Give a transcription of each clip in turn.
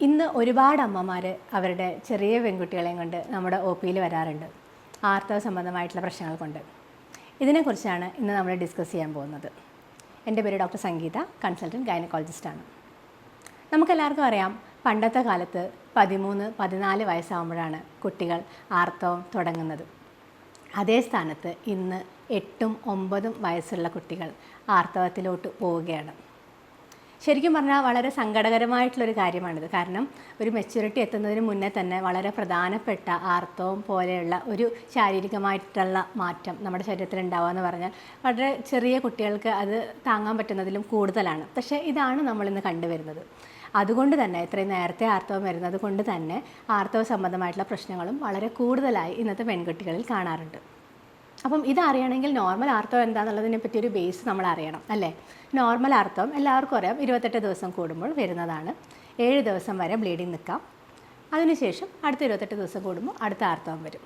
ഇന്ന് ഒരുപാട് അമ്മമാർ അവരുടെ ചെറിയ പെൺകുട്ടികളെയും കൊണ്ട് നമ്മുടെ ഒ പിയിൽ വരാറുണ്ട്. ആർത്തവ സംബന്ധമായിട്ടുള്ള പ്രശ്നങ്ങൾ കൊണ്ട്. ഇതിനെക്കുറിച്ചാണ് ഇന്ന് നമ്മൾ ഡിസ്കസ് ചെയ്യാൻ പോകുന്നത്. എന്റെ പേര് ഡോക്ടർ സംഗീത കൺസൾട്ടന്റ് ഗൈനക്കോളജിസ്റ്റാണ്. നമുക്കെല്ലാവർക്കും അറിയാം പണ്ടത്തെ കാലത്ത് പതിമൂന്ന് പതിനാല് വയസ്സാകുമ്പോഴാണ് കുട്ടികൾ ആർത്തവം തുടങ്ങുന്നത്. അതേ സ്ഥാനത്ത് ഇന്ന് എട്ടും ഒമ്പതും വയസ്സുള്ള കുട്ടികൾ ആർത്തവത്തിലോട്ട് പോവുകയാണ്. ശരിക്കും പറഞ്ഞാൽ വളരെ സങ്കടകരമായിട്ടുള്ളൊരു കാര്യമാണിത്. കാരണം ഒരു മെച്യൂരിറ്റി എത്തുന്നതിന് മുന്നേ തന്നെ വളരെ പ്രധാനപ്പെട്ട ആർത്തവം പോലെയുള്ള ഒരു ശാരീരികമായിട്ടുള്ള മാറ്റം നമ്മുടെ ശരീരത്തിൽ ഉണ്ടാവുക എന്ന് പറഞ്ഞാൽ വളരെ ചെറിയ കുട്ടികൾക്ക് അത് താങ്ങാൻ പറ്റുന്നതിലും കൂടുതലാണ്. പക്ഷേ ഇതാണ് നമ്മളിന്ന് കണ്ടുവരുന്നത്. അതുകൊണ്ട് തന്നെ ഇത്രയും നേരത്തെ ആർത്തവം വരുന്നത് കൊണ്ട് തന്നെ ആർത്തവ സംബന്ധമായിട്ടുള്ള പ്രശ്നങ്ങളും വളരെ കൂടുതലായി ഇന്നത്തെ പെൺകുട്ടികളിൽ കാണാറുണ്ട്. അപ്പം ഇതറിയണമെങ്കിൽ നോർമൽ അർത്ഥം എന്താണെന്നുള്ളതിനെ പറ്റി ഒരു ബേസ് നമ്മൾ അറിയണം അല്ലേ? നോർമൽ അർത്ഥം എല്ലാവർക്കും അറിയാം. ഇരുപത്തെട്ട് ദിവസം കൂടുമ്പോൾ വരുന്നതാണ്. ഏഴ് ദിവസം വരെ ബ്ലീഡിങ് നിൽക്കാം. അതിനുശേഷം അടുത്ത ഇരുപത്തെട്ട് ദിവസം കൂടുമ്പോൾ അടുത്ത ആർത്തവം വരും.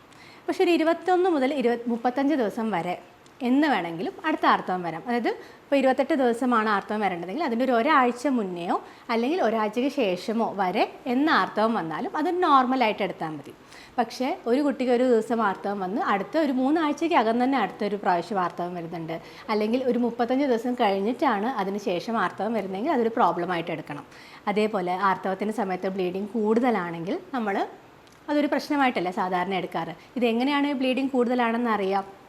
പക്ഷേ ഒരു ഇരുപത്തൊന്ന് മുതൽ ഇരുപത് മുപ്പത്തഞ്ച് ദിവസം വരെ എന്ന് വേണമെങ്കിലും അടുത്ത ആർത്തവം വരാം. അതായത് ഇപ്പോൾ ഇരുപത്തെട്ട് ദിവസമാണ് ആർത്തവം വരേണ്ടതെങ്കിൽ അതിന്റെ ഒരു ഒരാഴ്ച മുന്നെയോ അല്ലെങ്കിൽ ഒരാഴ്ചയ്ക്ക് ശേഷമോ വരെ എന്ന് ആർത്തവം വന്നാലും അത് നോർമലായിട്ട് എടുത്താൽ മതി. പക്ഷേ ഒരു കുട്ടിക്ക് ഒരു ദിവസം ആർത്തവം വന്ന് അടുത്ത ഒരു മൂന്നാഴ്ചയ്ക്ക് അകം തന്നെ അടുത്തൊരു പ്രാവശ്യം ആർത്തവം വരുന്നുണ്ട്. അല്ലെങ്കിൽ ഒരു മുപ്പത്തഞ്ച് ദിവസം കഴിഞ്ഞിട്ടാണ് അതിന് ശേഷം ആർത്തവം വരുന്നതെങ്കിൽ അതൊരു പ്രോബ്ലമായിട്ട് എടുക്കണം. അതേപോലെ ആർത്തവത്തിന്റെ സമയത്ത് ബ്ലീഡിങ് കൂടുതലാണെങ്കിൽ നമ്മൾ അതൊരു പ്രശ്നമായിട്ടല്ല സാധാരണ എടുക്കാറ്. ഇതെങ്ങനെയാണ് ബ്ലീഡിങ് കൂടുതലാണെന്ന് അറിയാം?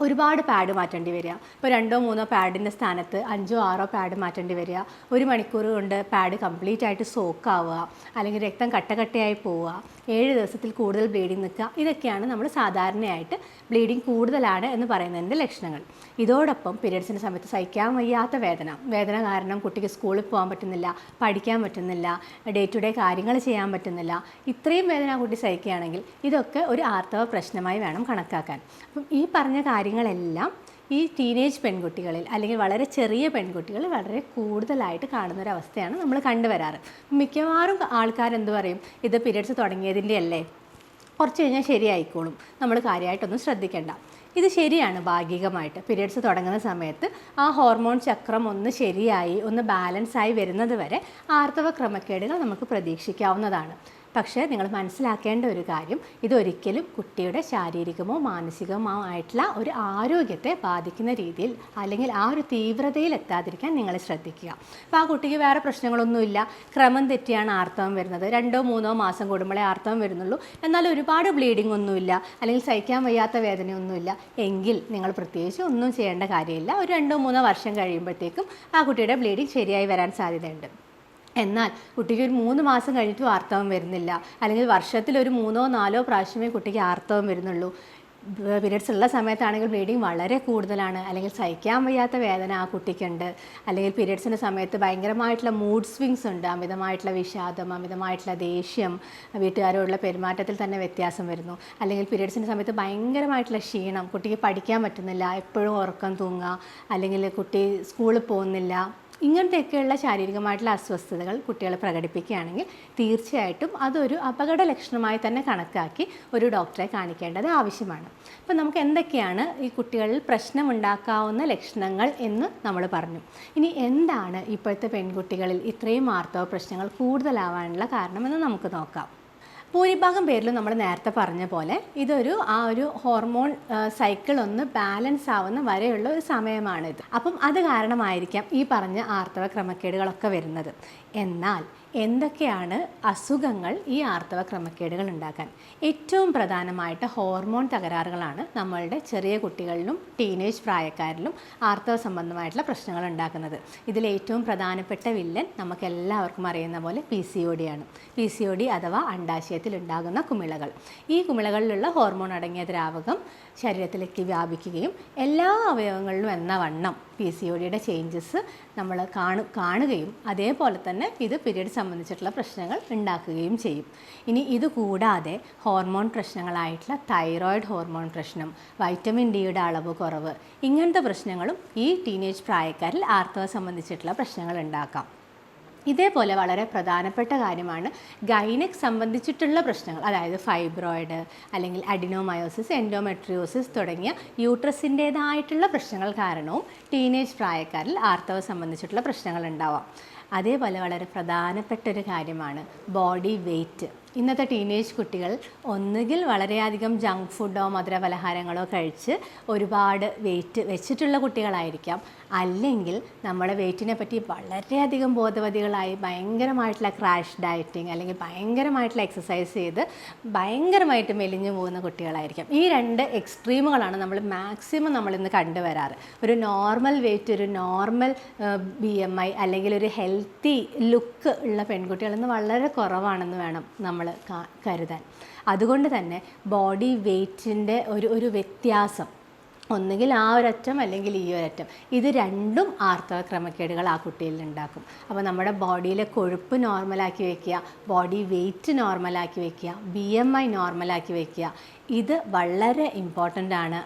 ഒരുപാട് പാഡ് മാറ്റേണ്ടി വരിക. ഇപ്പോൾ രണ്ടോ മൂന്നോ പാഡിന്റെ സ്ഥാനത്ത് അഞ്ചോ ആറോ പാഡ് മാറ്റേണ്ടി വരിക. ഒരു മണിക്കൂർ കൊണ്ട് പാഡ് കംപ്ലീറ്റ് ആയിട്ട് സോക്ക് ആവുക. അല്ലെങ്കിൽ രക്തം കട്ടകട്ടയായി പോവുക. ഏഴ് ദിവസത്തിൽ കൂടുതൽ ബ്ലീഡിങ് നിൽക്കുക. ഇതൊക്കെയാണ് നമ്മൾ സാധാരണയായിട്ട് ബ്ലീഡിങ് കൂടുതലാണ് എന്ന് പറയുന്നതിന്റെ ലക്ഷണങ്ങൾ. ഇതോടൊപ്പം പീരിയഡ്സിന്റെ സമയത്ത് സഹിക്കാൻ വയ്യാത്ത വേദന. വേദന കാരണം കുട്ടിക്ക് സ്കൂളിൽ പോകാൻ പറ്റുന്നില്ല പഠിക്കാൻ പറ്റുന്നില്ല ഡേ ടു ഡേ കാര്യങ്ങൾ ചെയ്യാൻ പറ്റുന്നില്ല. ഇത്രയും വേദന കുട്ടി സഹിക്കുകയാണെങ്കിൽ ഇതൊക്കെ ഒരു ആർത്തവ പ്രശ്നമായി വേണം കണക്കാക്കാൻ. അപ്പം ഈ പറഞ്ഞ കാര്യങ്ങളെല്ലാം ഈ ടീനേജ് പെൺകുട്ടികളിൽ അല്ലെങ്കിൽ വളരെ ചെറിയ പെൺകുട്ടികൾ വളരെ കൂടുതലായിട്ട് കാണുന്ന ഒരു അവസ്ഥയാണ് നമ്മൾ കണ്ടുവരാറ്. മിക്കവാറും ആൾക്കാരെന്ത് പറയും? ഇത് പീരിയഡ്സ് തുടങ്ങിയതിന്റെ അല്ലേ കുറച്ച് കഴിഞ്ഞാൽ ശരിയായിക്കോളും. നമ്മൾ കാര്യമായിട്ടൊന്നും ശ്രദ്ധിക്കേണ്ട. ഇത് ശരിയാണ് ഭാഗികമായിട്ട്. പീരിയഡ്സ് തുടങ്ങുന്ന സമയത്ത് ആ ഹോർമോൺ ചക്രം ഒന്ന് ശരിയായി ഒന്ന് ബാലൻസായി വരുന്നത് വരെ ആർത്തവ ക്രമക്കേടുകൾ നമുക്ക് പ്രതീക്ഷിക്കാവുന്നതാണ്. പക്ഷേ നിങ്ങൾ മനസ്സിലാക്കേണ്ട ഒരു കാര്യം ഇതൊരിക്കലും കുട്ടിയുടെ ശാരീരികമോ മാനസികമോ ആയിട്ടുള്ള ഒരു ആരോഗ്യത്തെ ബാധിക്കുന്ന രീതിയിൽ അല്ലെങ്കിൽ ആ ഒരു തീവ്രതയിൽ എത്താതിരിക്കാൻ നിങ്ങൾ ശ്രദ്ധിക്കുക. അപ്പോൾ ആ കുട്ടിക്ക് വേറെ പ്രശ്നങ്ങളൊന്നുമില്ല. ക്രമം തെറ്റിയാണ് ആർത്തവം വരുന്നത്. രണ്ടോ മൂന്നോ മാസം കൂടുമ്പോഴേ ആർത്തവം വരുന്നുള്ളൂ. എന്നാൽ ഒരുപാട് ബ്ലീഡിംഗ് ഒന്നുമില്ല. അല്ലെങ്കിൽ സഹിക്കാൻ വയ്യാത്ത വേദനയൊന്നുമില്ല. എങ്കിൽ നിങ്ങൾ പ്രത്യേകിച്ച് ഒന്നും ചെയ്യേണ്ട കാര്യമില്ല. ഒരു രണ്ടോ മൂന്നോ വർഷം കഴിയുമ്പോഴത്തേക്കും ആ കുട്ടിയുടെ ബ്ലീഡിംഗ് ശരിയായി വരാൻ സാധ്യതയുണ്ട്. എന്നാൽ കുട്ടിക്ക് ഒരു മൂന്ന് മാസം കഴിഞ്ഞിട്ടും ആർത്തവം വരുന്നില്ല. അല്ലെങ്കിൽ വർഷത്തിൽ ഒരു മൂന്നോ നാലോ പ്രാവശ്യമേ കുട്ടിക്ക് ആർത്തവം വരുന്നുള്ളൂ. പീരിയഡ്സ് ഉള്ള സമയത്താണെങ്കിൽ ബ്ലീഡിങ് വളരെ കൂടുതലാണ്. അല്ലെങ്കിൽ സഹിക്കാൻ വയ്യാത്ത വേദന ആ കുട്ടിക്കുണ്ട്. അല്ലെങ്കിൽ പീരിയഡ്സിന്റെ സമയത്ത് ഭയങ്കരമായിട്ടുള്ള മൂഡ് സ്വിങ്സ് ഉണ്ട്. അമിതമായിട്ടുള്ള വിഷാദം അമിതമായിട്ടുള്ള ദേഷ്യം വീട്ടുകാരോടുള്ള പെരുമാറ്റത്തിൽ തന്നെ വ്യത്യാസം വരുന്നു. അല്ലെങ്കിൽ പീരിയഡ്സിന്റെ സമയത്ത് ഭയങ്കരമായിട്ടുള്ള ക്ഷീണം കുട്ടിക്ക് പഠിക്കാൻ പറ്റുന്നില്ല എപ്പോഴും ഉറക്കം തൂങ്ങുക അല്ലെങ്കിൽ കുട്ടി സ്കൂളിൽ പോകുന്നില്ല. ഇങ്ങനത്തെയൊക്കെയുള്ള ശാരീരികമായിട്ടുള്ള അസ്വസ്ഥതകൾ കുട്ടികൾ പ്രകടിപ്പിക്കുകയാണെങ്കിൽ തീർച്ചയായിട്ടും അതൊരു അപകട ലക്ഷണമായി തന്നെ കണക്കാക്കി ഒരു ഡോക്ടറെ കാണിക്കേണ്ടത് ആവശ്യമാണ്. അപ്പോൾ നമുക്ക് എന്തൊക്കെയാണ് ഈ കുട്ടികളിൽ പ്രശ്നമുണ്ടാക്കാവുന്ന ലക്ഷണങ്ങൾ എന്ന് നമ്മൾ പറഞ്ഞു. ഇനി എന്താണ് ഇപ്പോഴത്തെ പെൺകുട്ടികളിൽ ഇത്രയും ആർത്തവ പ്രശ്നങ്ങൾ കൂടുതലാവാനുള്ള കാരണമെന്ന് നമുക്ക് നോക്കാം. ഭൂരിഭാഗം പേരിലും നമ്മൾ നേരത്തെ പറഞ്ഞ പോലെ ഇതൊരു ആ ഒരു ഹോർമോൺ സൈക്കിൾ ഒന്ന് ബാലൻസ് ആവുന്ന വരെയുള്ള ഒരു സമയമാണിത്. അപ്പം അത് കാരണമായിരിക്കാം ഈ പറഞ്ഞ ആർത്തവ ക്രമക്കേടുകളൊക്കെ വരുന്നത്. എന്നാൽ എന്തൊക്കെയാണ് അസുഖങ്ങൾ ഈ ആർത്തവ ക്രമക്കേടുകൾ ഉണ്ടാക്കാൻ? ഏറ്റവും പ്രധാനമായിട്ട് ഹോർമോൺ തകരാറുകളാണ് നമ്മളുടെ ചെറിയ കുട്ടികളിലും ടീനേജ് പ്രായക്കാരിലും ആർത്തവ സംബന്ധമായിട്ടുള്ള പ്രശ്നങ്ങൾ ഉണ്ടാക്കുന്നത്. ഇതിൽ ഏറ്റവും പ്രധാനപ്പെട്ട വില്ലൻ നമുക്ക് എല്ലാവർക്കും അറിയുന്ന പോലെ പി സി ഒ ഡി ആണ്. പി സി ഒ ഡി അഥവാ അണ്ടാശയത്തിൽ ഉണ്ടാകുന്ന കുമിളകൾ. ഈ കുമിളകളിലുള്ള ഹോർമോൺ അടങ്ങിയ ദ്രാവകം ശരീരത്തിലേക്ക് വ്യാപിക്കുകയും എല്ലാ അവയവങ്ങളിലും എന്ന വണ്ണം പി സി ഒ ഡിയുടെ ചേഞ്ചസ് നമ്മൾ കാണു കാണുകയും അതേപോലെ തന്നെ ഇത് പീരീഡ് സംബന്ധിച്ചിട്ടുള്ള പ്രശ്നങ്ങൾ ഉണ്ടാക്കുകയും ചെയ്യും. ഇനി ഇത് കൂടാതെ ഹോർമോൺ പ്രശ്നങ്ങളായിട്ടുള്ള തൈറോയിഡ് ഹോർമോൺ പ്രശ്നം വൈറ്റമിൻ ഡിയുടെ അളവ് കുറവ് ഇങ്ങനത്തെ പ്രശ്നങ്ങളും ഈ ടീനേജ് പ്രായക്കാരിൽ ആർത്തവ സംബന്ധിച്ചിട്ടുള്ള പ്രശ്നങ്ങൾ ഉണ്ടാക്കാം. ഇതേപോലെ വളരെ പ്രധാനപ്പെട്ട കാര്യമാണ് ഗൈനക് സംബന്ധിച്ചിട്ടുള്ള പ്രശ്നങ്ങൾ അതായത് ഫൈബ്രോയിഡ് അല്ലെങ്കിൽ അഡിനോമയോസിസ് എൻഡോമെട്രിയോസിസ് തുടങ്ങിയ യൂട്രസിന്റേതായിട്ടുള്ള പ്രശ്നങ്ങൾ കാരണവും ടീനേജ് പ്രായക്കാരിൽ ആർത്തവ സംബന്ധിച്ചിട്ടുള്ള പ്രശ്നങ്ങൾ ഉണ്ടാവാം. അതേപോലെ വളരെ പ്രധാനപ്പെട്ട ഒരു കാര്യമാണ് ബോഡി വെയ്റ്റ്. ഇന്നത്തെ ടീനേജ് കുട്ടികൾ ഒന്നുകിൽ വളരെയധികം ജങ്ക് ഫുഡോ മധുര പലഹാരങ്ങളോ കഴിച്ച് ഒരുപാട് വെയിറ്റ് വെച്ചിട്ടുള്ള കുട്ടികളായിരിക്കാം. അല്ലെങ്കിൽ നമ്മുടെ വെയിറ്റിനെ പറ്റി വളരെയധികം ബോധവതികളായി ഭയങ്കരമായിട്ടുള്ള ക്രാഷ് ഡയറ്റിങ് അല്ലെങ്കിൽ ഭയങ്കരമായിട്ടുള്ള എക്സസൈസ് ചെയ്ത് ഭയങ്കരമായിട്ട് മെലിഞ്ഞു പോകുന്ന കുട്ടികളായിരിക്കാം. ഈ രണ്ട് എക്സ്ട്രീമുകളാണ് നമ്മൾ മാക്സിമം നമ്മളിന്ന് കണ്ടുവരാറ്. ഒരു നോർമൽ വെയിറ്റ് ഒരു നോർമൽ ബി എം ഐ അല്ലെങ്കിൽ ഒരു ഹെൽത്തി ലുക്ക് ഉള്ള പെൺകുട്ടികളെന്ന് വളരെ കുറവാണെന്ന് വേണം നമ്മൾ കരുതാൻ. അതുകൊണ്ട് തന്നെ ബോഡി വെയ്റ്റിന്റെ ഒരു ഒരു വ്യത്യാസം. ഒന്നുകിൽ ആ ഒരറ്റം അല്ലെങ്കിൽ ഈ ഒരറ്റം. ഇത് രണ്ടും ആർത്തവ ക്രമക്കേടുകൾ ആ കുട്ടിയിൽ ഉണ്ടാക്കും. അപ്പോൾ നമ്മുടെ ബോഡിയിലെ കൊഴുപ്പ് നോർമലാക്കി വയ്ക്കുക ബോഡി വെയ്റ്റ് നോർമലാക്കി വയ്ക്കുക ബി എം ഐ നോർമലാക്കി വയ്ക്കുക ഇത് വളരെ ഇമ്പോർട്ടന്റ് ആണ്.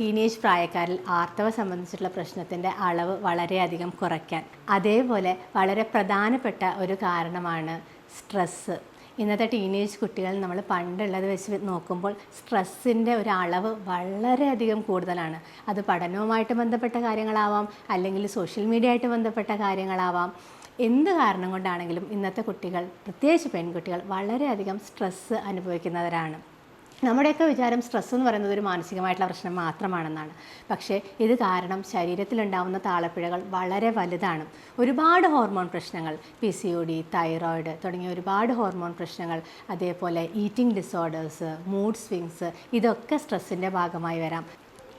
ടീനേജ് പ്രായക്കാരിൽ ആർത്തവ സംബന്ധിച്ചിട്ടുള്ള പ്രശ്നത്തിന്റെ അളവ് വളരെയധികം കുറയ്ക്കാൻ. അതേപോലെ വളരെ പ്രധാനപ്പെട്ട ഒരു കാരണമാണ് സ്ട്രെസ്സ് ഇന്നത്തെ ടീനേജ് കുട്ടികൾ നമ്മൾ പണ്ടുള്ളത് വെച്ച് നോക്കുമ്പോൾ സ്ട്രെസ്സിന്റെ ഒരു അളവ് വളരെയധികം കൂടുതലാണ്. അത് പഠനവുമായിട്ട് ബന്ധപ്പെട്ട കാര്യങ്ങളാവാം അല്ലെങ്കിൽ സോഷ്യൽ മീഡിയ ആയിട്ട് ബന്ധപ്പെട്ട കാര്യങ്ങളാവാം. എന്ത് കാരണം കൊണ്ടാണെങ്കിലും ഇന്നത്തെ കുട്ടികൾ പ്രത്യേകിച്ച് പെൺകുട്ടികൾ വളരെയധികം സ്ട്രെസ്സ് അനുഭവിക്കുന്നവരാണ്. നമ്മുടെയൊക്കെ വിചാരം സ്ട്രെസ് എന്ന് പറയുന്നത് ഒരു മാനസികമായിട്ടുള്ള പ്രശ്നം മാത്രമാണെന്നാണ്. പക്ഷേ ഇത് കാരണം ശരീരത്തിലുണ്ടാവുന്ന താളപ്പിഴകൾ വളരെ വലുതാണ്. ഒരുപാട് ഹോർമോൺ പ്രശ്നങ്ങൾ P C O D thyroid തുടങ്ങിയ ഒരുപാട് ഹോർമോൺ പ്രശ്നങ്ങൾ അതേപോലെ ഈറ്റിംഗ് ഡിസോർഡേഴ്സ് മൂഡ് സ്വിങ്സ് ഇതൊക്കെ സ്ട്രെസ്സിന്റെ ഭാഗമായി വരാം.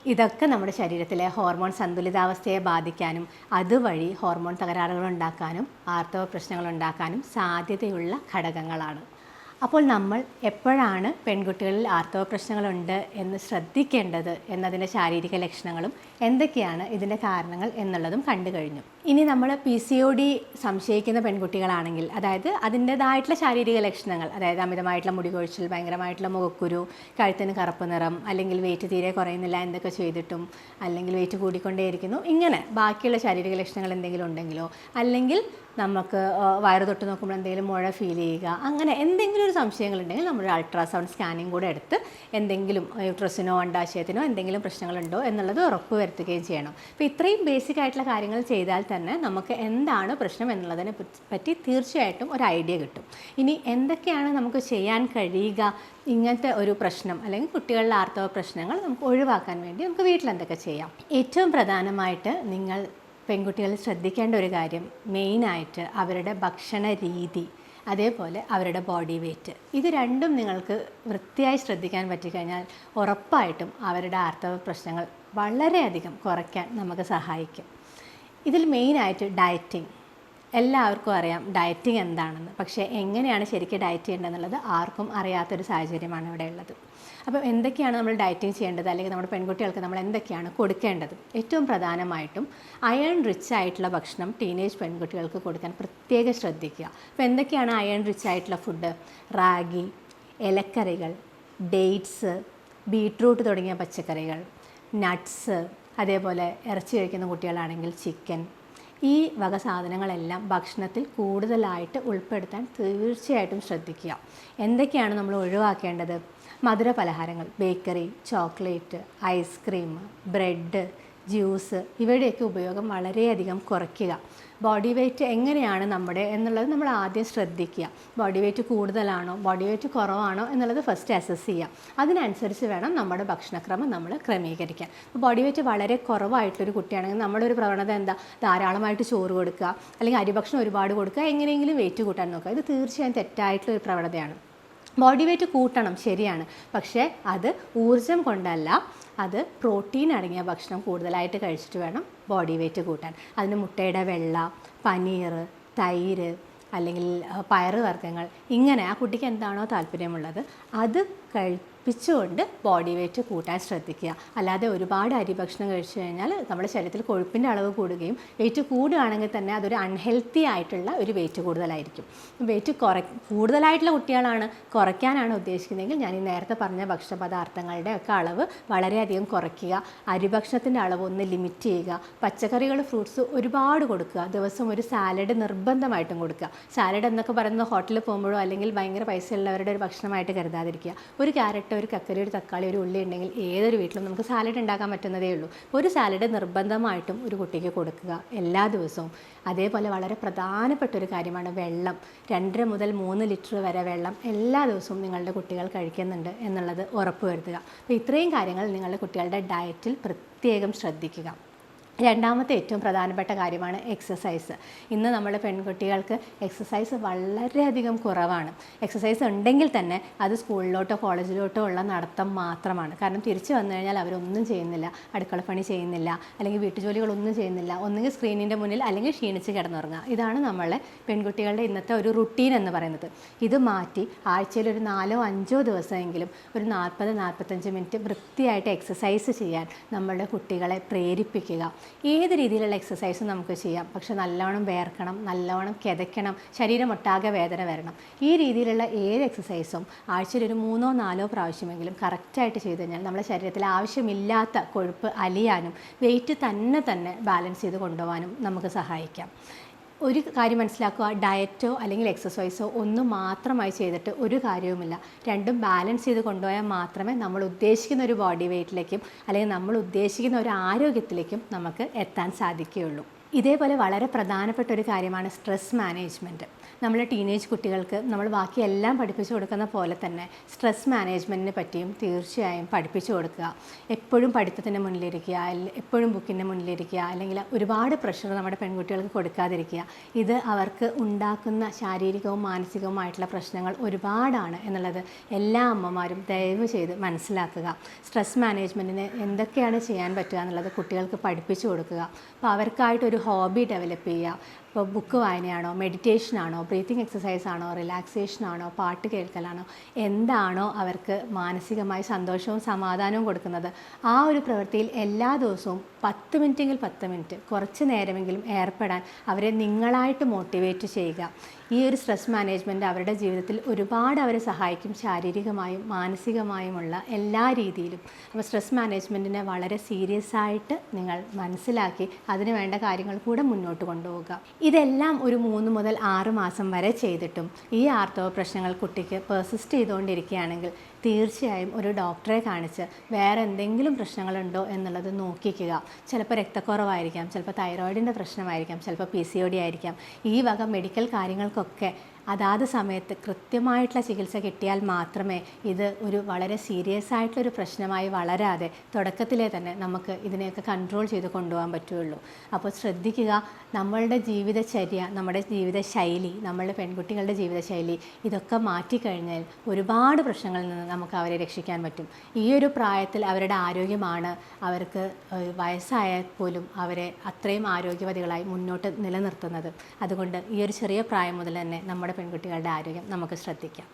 ഇതൊക്കെ നമ്മുടെ ശരീരത്തിലെ ഹോർമോൺ സന്തുലിതാവസ്ഥയെ ബാധിക്കാനും അതുവഴി ഹോർമോൺ തകരാറുകൾ ഉണ്ടാക്കാനും ആർത്തവ പ്രശ്നങ്ങൾ ഉണ്ടാക്കാനും സാധ്യതയുള്ള ഘടകങ്ങളാണ്. അപ്പോൾ നമ്മൾ എപ്പോഴാണ് പെൺകുട്ടികളിൽ ആർത്തവ പ്രശ്നങ്ങളുണ്ട് എന്ന് ശ്രദ്ധിക്കേണ്ടത് എന്നതിന്റെ ശാരീരിക ലക്ഷണങ്ങളും എന്തൊക്കെയാണ് ഇതിന്റെ കാരണങ്ങൾ എന്നുള്ളതും കണ്ടു കഴിഞ്ഞു. ഇനി നമ്മൾ പി സി ഒ ഡി സംശയിക്കുന്ന പെൺകുട്ടികളാണെങ്കിൽ അതായത് അതിന്റേതായിട്ടുള്ള ശാരീരിക ലക്ഷണങ്ങൾ അതായത് അമിതമായിട്ടുള്ള മുടി കൊഴിച്ചിൽ ഭയങ്കരമായിട്ടുള്ള മുഖക്കുരു കഴുത്തിന് കറുപ്പ് നിറം അല്ലെങ്കിൽ വെയിറ്റ് തീരെ കുറയുന്നില്ല എന്തൊക്കെ ചെയ്തിട്ടും അല്ലെങ്കിൽ വെയിറ്റ് കൂടിക്കൊണ്ടേയിരിക്കുന്നു ഇങ്ങനെ ബാക്കിയുള്ള ശാരീരിക ലക്ഷണങ്ങൾ എന്തെങ്കിലും ഉണ്ടെങ്കിലോ അല്ലെങ്കിൽ നമുക്ക് വയറ് തൊട്ട് നോക്കുമ്പോൾ എന്തെങ്കിലും മുഴ ഫീൽ ചെയ്യുക അങ്ങനെ എന്തെങ്കിലും ഒരു സംശയങ്ങളുണ്ടെങ്കിൽ നമ്മൾ അൾട്രാസൗണ്ട് സ്കാനിങ് കൂടെ എടുത്ത് എന്തെങ്കിലും യൂട്രസിനോ അണ്ടാശയത്തിനോ എന്തെങ്കിലും പ്രശ്നങ്ങളുണ്ടോ എന്നുള്ളത് ഉറപ്പ് വരുത്തുകയും ചെയ്യണം. അപ്പോൾ ഇത്രയും ബേസിക് ആയിട്ടുള്ള കാര്യങ്ങൾ ചെയ്താൽ തന്നെ നമുക്ക് എന്താണ് പ്രശ്നം എന്നുള്ളതിനെ പറ്റി തീർച്ചയായിട്ടും ഒരു ഐഡിയ കിട്ടും. ഇനി എന്തൊക്കെയാണ് നമുക്ക് ചെയ്യാൻ കഴിയുക? ഇങ്ങനത്തെ ഒരു പ്രശ്നം അല്ലെങ്കിൽ കുട്ടികളുടെ ആർത്തവ പ്രശ്നങ്ങൾ നമുക്ക് ഒഴിവാക്കാൻ വേണ്ടി നമുക്ക് വീട്ടിൽ എന്തൊക്കെ ചെയ്യാം? ഏറ്റവും പ്രധാനമായിട്ട് നിങ്ങൾ പെൺകുട്ടികൾ ശ്രദ്ധിക്കേണ്ട ഒരു കാര്യം മെയിനായിട്ട് അവരുടെ ഭക്ഷണ രീതി അതേപോലെ അവരുടെ ബോഡി വെയ്റ്റ് ഇത് രണ്ടും നിങ്ങൾക്ക് വൃത്തിയായി ശ്രദ്ധിക്കാൻ പറ്റിക്കഴിഞ്ഞാൽ ഉറപ്പായിട്ടും അവരുടെ ആർത്തവ പ്രശ്നങ്ങൾ വളരെയധികം കുറയ്ക്കാൻ നമുക്ക് സഹായിക്കും. ഇതിൽ മെയിനായിട്ട് ഡയറ്റിംഗ് എല്ലാവർക്കും അറിയാം ഡയറ്റിംഗ് എന്താണെന്ന്. പക്ഷേ എങ്ങനെയാണ് ശരിക്കും ഡയറ്റ് ചെയ്യേണ്ടതെന്നുള്ളത് ആർക്കും അറിയാത്തൊരു സാഹചര്യമാണ് ഇവിടെ ഉള്ളത്. അപ്പോൾ എന്തൊക്കെയാണ് നമ്മൾ ഡയറ്റിംഗ് ചെയ്യേണ്ടത്? അല്ലെങ്കിൽ നമ്മുടെ പെൺകുട്ടികൾക്ക് നമ്മൾ എന്തൊക്കെയാണ് കൊടുക്കേണ്ടത്? ഏറ്റവും പ്രധാനമായിട്ടും അയൺ റിച്ച് ആയിട്ടുള്ള ഭക്ഷണം ടീനേജ് പെൺകുട്ടികൾക്ക് കൊടുക്കാൻ പ്രത്യേകം ശ്രദ്ധിക്കുക. അപ്പോൾ എന്തൊക്കെയാണ് അയൺ റിച്ച് ആയിട്ടുള്ള ഫുഡ് റാഗി ഇലക്കറികൾ ഡേറ്റ്സ് ബീട്രൂട്ട് തുടങ്ങിയ പച്ചക്കറികൾ. നട്ട്സ് അതേപോലെ ഇറച്ചി കഴിക്കുന്ന കുട്ടികളാണെങ്കിൽ ചിക്കൻ ഈ വക സാധനങ്ങളെല്ലാം ഭക്ഷണത്തിൽ കൂടുതലായിട്ട് ഉൾപ്പെടുത്താൻ തീർച്ചയായിട്ടും ശ്രദ്ധിക്കുക. എന്തൊക്കെയാണ് നമ്മൾ ഒഴിവാക്കേണ്ടത്? മധുര പലഹാരങ്ങൾ bakery chocolate ice cream bread juice ഇവയുടെയൊക്കെ ഉപയോഗം വളരെയധികം കുറയ്ക്കുക. ബോഡി വെയ്റ്റ് എങ്ങനെയാണ് നമ്മുടെ എന്നുള്ളത് നമ്മൾ ആദ്യം ശ്രദ്ധിക്കുക. ബോഡി വെയ്റ്റ് കൂടുതലാണോ? ബോഡി വെയ്റ്റ് കുറവാണോ? എന്നുള്ളത് ഫസ്റ്റ് അസസ് ചെയ്യുക. അതിനനുസരിച്ച് വേണം നമ്മുടെ ഭക്ഷണക്രമം നമ്മൾ ക്രമീകരിക്കാൻ. ബോഡി വെയ്റ്റ് വളരെ കുറവായിട്ടൊരു കുട്ടിയാണെങ്കിൽ നമ്മളൊരു പ്രവണത എന്താ? ധാരാളമായിട്ട് ചോറ് കൊടുക്കുക. അല്ലെങ്കിൽ അരിഭക്ഷണം ഒരുപാട് കൊടുക്കുക. എങ്ങനെയെങ്കിലും വെയിറ്റ് കൂട്ടാൻ നോക്കുക. ഇത് തീർച്ചയായും തെറ്റായിട്ടുള്ള ഒരു പ്രവണതയാണ്. ബോഡി വെയ്റ്റ് കൂട്ടണം ശരിയാണ്. പക്ഷേ അത് ഊർജം കൊണ്ടല്ല അത് പ്രോട്ടീൻ അടങ്ങിയ ഭക്ഷണം കൂടുതലായിട്ട് കഴിച്ചിട്ട് വേണം ബോഡി വെയ്റ്റ് കൂട്ടാൻ. അതിന് മുട്ടയുടെ വെള്ള പനീർ തൈര് അല്ലെങ്കിൽ പയറ് വർഗങ്ങൾ ഇങ്ങനെ ആ കുട്ടിക്ക് എന്താണോ താല്പര്യമുള്ളത് അത് കഴിപ്പിച്ചുകൊണ്ട് ബോഡി വെയ്റ്റ് കൂട്ടാൻ ശ്രദ്ധിക്കുക. അല്ലാതെ ഒരുപാട് അരി ഭക്ഷണം കഴിച്ചു കഴിഞ്ഞാൽ നമ്മുടെ ശരീരത്തിൽ കൊഴുപ്പിന്റെ അളവ് കൂടുകയും വെയിറ്റ് കൂടുകയാണെങ്കിൽ തന്നെ അതൊരു അൺഹെൽത്തി ആയിട്ടുള്ള ഒരു വെയിറ്റ് കൂടുതലായിരിക്കും. വെയിറ്റ് കുറ കൂടുതലായിട്ടുള്ള കുട്ടികളാണ് കുറയ്ക്കാനാണ് ഉദ്ദേശിക്കുന്നതെങ്കിൽ ഞാൻ ഈ നേരത്തെ പറഞ്ഞ ഭക്ഷണപദാർത്ഥങ്ങളുടെ ഒക്കെ അളവ് വളരെയധികം കുറയ്ക്കുക. അരിഭക്ഷണത്തിന്റെ അളവ് ഒന്ന് ലിമിറ്റ് ചെയ്യുക. പച്ചക്കറികൾ ഫ്രൂട്ട്സ് ഒരുപാട് കൊടുക്കുക. ദിവസം ഒരു സാലഡ് നിർബന്ധമായിട്ടും കൊടുക്കുക. സാലഡ് എന്നൊക്കെ പറയുന്നത് ഹോട്ടലിൽ പോകുമ്പോഴോ അല്ലെങ്കിൽ ഭയങ്കര പൈസ ഉള്ളവരുടെ ഒരു ഭക്ഷണമായിട്ട് കരുതാതിരിക്കുക. ഒരു ക്യാരറ്റ് ഒരു കക്കരി ഒരു തക്കാളി ഒരു ഉള്ളി ഉണ്ടെങ്കിൽ ഏതൊരു വീട്ടിലും നമുക്ക് സാലഡ് ഉണ്ടാക്കാൻ പറ്റുന്നതേ ഉള്ളൂ. ഒരു സാലഡ് നിർബന്ധമായിട്ടും ഒരു കുട്ടിക്ക് കൊടുക്കുക എല്ലാ ദിവസവും. അതേപോലെ വളരെ പ്രധാനപ്പെട്ട ഒരു കാര്യമാണ് വെള്ളം. രണ്ടര മുതൽ മൂന്ന് ലിറ്റർ വരെ വെള്ളം എല്ലാ ദിവസവും നിങ്ങളുടെ കുട്ടികൾ കഴിക്കുന്നുണ്ട് എന്നുള്ളത് ഉറപ്പുവരുത്തുക. അപ്പോൾ ഇത്രയും കാര്യങ്ങൾ നിങ്ങളുടെ കുട്ടികളുടെ ഡയറ്റിൽ പ്രത്യേകം ശ്രദ്ധിക്കുക. രണ്ടാമത്തെ ഏറ്റവും പ്രധാനപ്പെട്ട കാര്യമാണ് എക്സസൈസ് ഇന്ന് നമ്മുടെ പെൺകുട്ടികൾക്ക് എക്സസൈസ് വളരെയധികം കുറവാണ്. എക്സസൈസ് ഉണ്ടെങ്കിൽ തന്നെ അത് സ്കൂളിലോട്ടോ കോളേജിലോട്ടോ ഉള്ള നടത്തം മാത്രമാണ്. കാരണം തിരിച്ചു വന്നു കഴിഞ്ഞാൽ അവരൊന്നും ചെയ്യുന്നില്ല. അടുക്കളപ്പണി ചെയ്യുന്നില്ല. അല്ലെങ്കിൽ വീട്ടുജോലികളൊന്നും ചെയ്യുന്നില്ല. ഒന്നുകിൽ സ്ക്രീനിന്റെ മുന്നിൽ അല്ലെങ്കിൽ ക്ഷീണിച്ച് കിടന്നുറങ്ങുക. ഇതാണ് നമ്മളെ പെൺകുട്ടികളുടെ ഇന്നത്തെ ഒരു റുട്ടീൻ എന്ന് പറയുന്നത്. ഇത് മാറ്റി ആഴ്ചയിൽ ഒരു നാലോ അഞ്ചോ ദിവസമെങ്കിലും ഒരു നാൽപ്പത് നാൽപ്പത്തഞ്ച് മിനിറ്റ് വൃത്തിയായിട്ട് എക്സസൈസ് ചെയ്യാൻ നമ്മളുടെ കുട്ടികളെ പ്രേരിപ്പിക്കുക. ഏത് രീതിയിലുള്ള എക്സസൈസും നമുക്ക് ചെയ്യാം? പക്ഷെ നല്ലവണ്ണം വേർക്കണം നല്ലവണ്ണം കിതയ്ക്കണം ശരീരം ഒട്ടാകെ വേദന വരണം. ഈ രീതിയിലുള്ള ഏത് എക്സസൈസും ആഴ്ചയിൽ ഒരു മൂന്നോ നാലോ പ്രാവശ്യമെങ്കിലും കറക്റ്റായിട്ട് ചെയ്തു കഴിഞ്ഞാൽ നമ്മുടെ ശരീരത്തിൽ ആവശ്യമില്ലാത്ത കൊഴുപ്പ് അലിയാനും വെയിറ്റ് തന്നെ തന്നെ ബാലൻസ് ചെയ്ത് കൊണ്ടുപോകാനും നമുക്ക് സഹായിക്കാം. ഒരു കാര്യം മനസ്സിലാക്കുക ഡയറ്റോ അല്ലെങ്കിൽ എക്സസൈസോ ഒന്നും മാത്രമായി ചെയ്തിട്ട് ഒരു കാര്യവുമില്ല. രണ്ടും ബാലൻസ് ചെയ്ത് കൊണ്ടുപോയാൽ മാത്രമേ നമ്മൾ ഉദ്ദേശിക്കുന്ന ഒരു ബോഡി വെയ്റ്റിലേക്കും അല്ലെങ്കിൽ നമ്മൾ ഉദ്ദേശിക്കുന്ന ഒരു ആരോഗ്യത്തിലേക്കും നമുക്ക് എത്താൻ സാധിക്കുകയുള്ളൂ. ഇതേപോലെ വളരെ പ്രധാനപ്പെട്ട ഒരു കാര്യമാണ് സ്ട്രെസ് മാനേജ്മെന്റ് നമ്മൾ ടീനേജ് കുട്ടികൾക്ക് നമ്മൾ ബാക്കി എല്ലാം പഠിപ്പിച്ചു കൊടുക്കുന്ന പോലെ തന്നെ സ്ട്രെസ് മാനേജ്മെന്റിനെ പറ്റിയും തീർച്ചയായും പഠിപ്പിച്ചു കൊടുക്കുക. എപ്പോഴും പഠിത്തത്തിന്റെ മുന്നിലിരിക്കുക എപ്പോഴും ബുക്കിന്റെ മുന്നിലിരിക്കുക അല്ലെങ്കിൽ ഒരുപാട് പ്രഷർ നമ്മുടെ പെൺകുട്ടികൾക്ക് കൊടുക്കാതിരിക്കുക. ഇത് അവർക്ക് ഉണ്ടാക്കുന്ന ശാരീരികവും മാനസികവുമായിട്ടുള്ള പ്രശ്നങ്ങൾ ഒരുപാടാണ് എന്നുള്ളത് എല്ലാ അമ്മമാരും ദയവ് ചെയ്ത് മനസ്സിലാക്കുക. സ്ട്രെസ് മാനേജ്മെന്റിന് എന്തൊക്കെയാണ് ചെയ്യാൻ പറ്റുക എന്നുള്ളത് കുട്ടികൾക്ക് പഠിപ്പിച്ചു കൊടുക്കുക. അപ്പോൾ അവർക്കായിട്ടൊരു ഹോബി ഡെവലപ്പ് ചെയ്യുക. ഇപ്പോൾ ബുക്ക് വായനയാണോ മെഡിറ്റേഷനാണോ ബ്രീത്തിങ് എക്സസൈസ് ആണോ റിലാക്സേഷൻ ആണോ പാട്ട് കേൾക്കലാണോ എന്താണോ അവർക്ക് മാനസികമായി സന്തോഷവും സമാധാനവും കൊടുക്കുന്നത്. ആ ഒരു പ്രവൃത്തിയിൽ എല്ലാ ദിവസവും പത്ത് മിനിറ്റെങ്കിൽ പത്ത് മിനിറ്റ് കുറച്ച് നേരമെങ്കിലും ഏർപ്പെടാൻ അവരെ നിങ്ങളായിട്ട് മോട്ടിവേറ്റ് ചെയ്യുക. ഈ ഒരു സ്ട്രെസ് മാനേജ്മെന്റ് അവരുടെ ജീവിതത്തിൽ ഒരുപാട് അവരെ സഹായിക്കും ശാരീരികമായും മാനസികമായുമുള്ള എല്ലാ രീതിയിലും. അപ്പോൾ സ്ട്രെസ് മാനേജ്മെന്റിനെ വളരെ സീരിയസ് ആയിട്ട് നിങ്ങൾ മനസ്സിലാക്കി അതിന് വേണ്ട കാര്യങ്ങൾ കൂടെ മുന്നോട്ട് കൊണ്ടുപോകുക ഇതെല്ലാം ഒരു മൂന്ന് മുതൽ ആറ് മാസം വരെ ചെയ്തിട്ടും ഈ ആർത്തവ പ്രശ്നങ്ങൾ കുട്ടിക്ക് പെർസിസ്റ്റ് ചെയ്തുകൊണ്ടിരിക്കുകയാണെങ്കിൽ തീർച്ചയായും ഒരു ഡോക്ടറെ കാണിച്ച് വേറെ എന്തെങ്കിലും പ്രശ്നങ്ങളുണ്ടോ എന്നുള്ളത് നോക്കിക്കുക. ചിലപ്പോൾ രക്തക്കുറവായിരിക്കാം ചിലപ്പോൾ തൈറോയിഡിന്റെ പ്രശ്നമായിരിക്കാം ചിലപ്പോൾ പി സി ഒ ഡി ആയിരിക്കാം. ഈ വക മെഡിക്കൽ കാര്യങ്ങൾക്കൊക്കെ അതാത് സമയത്ത് കൃത്യമായിട്ടുള്ള ചികിത്സ കിട്ടിയാൽ മാത്രമേ ഇത് ഒരു വളരെ സീരിയസ് ആയിട്ടുള്ളൊരു പ്രശ്നമായി വളരാതെ തുടക്കത്തിലെ തന്നെ നമുക്ക് ഇതിനെയൊക്കെ കൺട്രോൾ ചെയ്ത് കൊണ്ടുപോകാൻ പറ്റുള്ളൂ അപ്പോൾ ശ്രദ്ധിക്കുക നമ്മളുടെ ജീവിതചര്യ നമ്മുടെ ജീവിതശൈലി നമ്മളുടെ പെൺകുട്ടികളുടെ ജീവിതശൈലി ഇതൊക്കെ മാറ്റിക്കഴിഞ്ഞാൽ ഒരുപാട് പ്രശ്നങ്ങളിൽ നിന്ന് നമുക്ക് അവരെ രക്ഷിക്കാൻ പറ്റും. ഈ ഒരു പ്രായത്തിൽ അവരുടെ ആരോഗ്യമാണ് അവർക്ക് വയസ്സായ വയസ്സായാൽ പോലും അവരെ അത്രയും ആരോഗ്യവതികളായി മുന്നോട്ട് നിലനിർത്തുന്നത്. അതുകൊണ്ട് ഈ ഒരു ചെറിയ പ്രായം മുതൽ തന്നെ നമ്മുടെ പെൺകുട്ടികളുടെ ആരോഗ്യം നമുക്ക് ശ്രദ്ധിക്കാം.